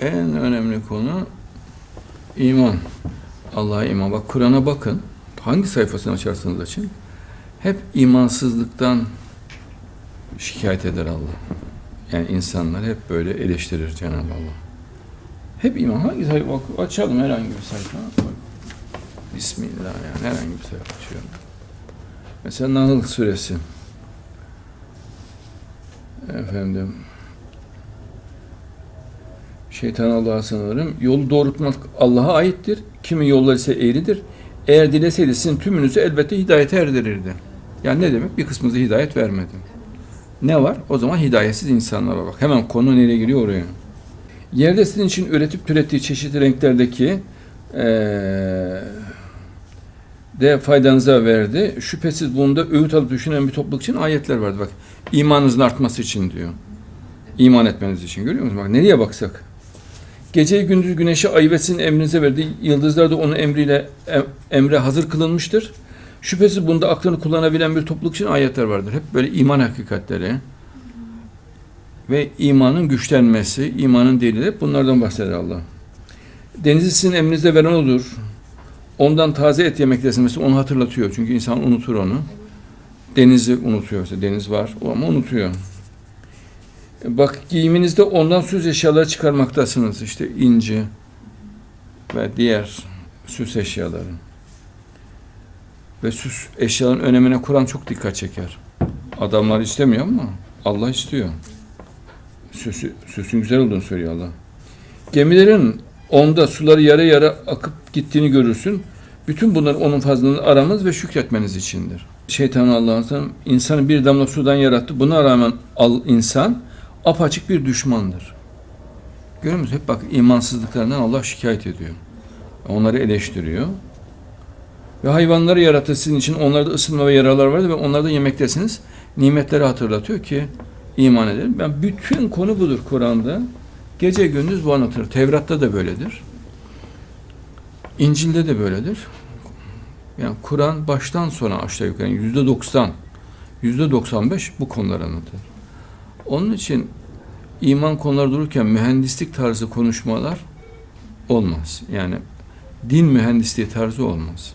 En önemli konu iman. Allah'a iman. Bak Kur'an'a bakın. Hangi sayfasını açarsanız açın. Hep imansızlıktan şikayet eder Allah. Yani insanlar hep böyle eleştirir Cenab-ı Allah. Hep iman. Hangi sayfa? Bak, açalım herhangi bir sayfa. Bismillah yani herhangi bir sayfa açıyorum. Mesela Nahl suresi. Efendim. Şeytan Allah'a sığınırım. Yolu doğrultmak Allah'a aittir. Kimin yolları ise eğridir. Eğer dileseydi sizin tümünüzü elbette hidayete erdirirdi. Yani ne demek? Bir kısmınıza hidayet vermedi. Ne var? O zaman hidayetsiz insanlara bak. Hemen konu nereye giriyor oraya. Yerde sizin için üretip türettiği çeşitli renklerdeki eee de faydanıza verdi. Şüphesiz bunda öğüt alıp düşünen bir topluluk için ayetler vardı. Bak imanınızın artması için diyor. İman etmeniz için. Görüyor musunuz? Bak nereye baksak. Geceyi gündüz güneşi ayı ve sizin emrinize verdi. Yıldızlar da onun emriyle em- emre hazır kılınmıştır. Şüphesiz bunda aklını kullanabilen bir topluluk için ayetler vardır. Hep böyle iman hakikatleri ve imanın güçlenmesi, imanın delili hep bunlardan bahseder Allah. Denizi sizin emrinizde veren odur. Ondan taze et yemektesiniz mesela onu hatırlatıyor. Çünkü insan unutur onu. Denizi unutuyor. Mesela deniz var ama unutuyor. Bak giyiminizde ondan süs eşyaları çıkarmaktasınız. İşte inci ve diğer süs eşyaları. Ve süs eşyaların önemine Kur'an çok dikkat çeker. Adamlar istemiyor ama Allah istiyor. Süsü, süsün güzel olduğunu söylüyor Allah. Gemilerin onda suları yarı yarı akıp gittiğini görürsün. Bütün bunlar onun fazlını aramız ve şükretmeniz içindir. Şeytan Allah'ın insanı bir damla sudan yarattı. Buna rağmen al, insan apaçık bir düşmandır. Görüyor musun? Hep bak imansızlıklarından Allah şikayet ediyor. Onları eleştiriyor. Ve hayvanları yarattı sizin için. Onlarda ısınma ve yaralar vardı ve onlarda yemektesiniz. Nimetleri hatırlatıyor ki iman edelim. Ben bütün konu budur Kur'an'da. Gece gündüz bu anlatılır. Tevrat'ta da böyledir. İncil'de de böyledir. Yani Kur'an baştan sona aşağı yukarı yüzde doksan, yüzde doksan beş bu konuları anlatır. Onun için iman konuları dururken mühendislik tarzı konuşmalar olmaz. Yani din mühendisliği tarzı olmaz.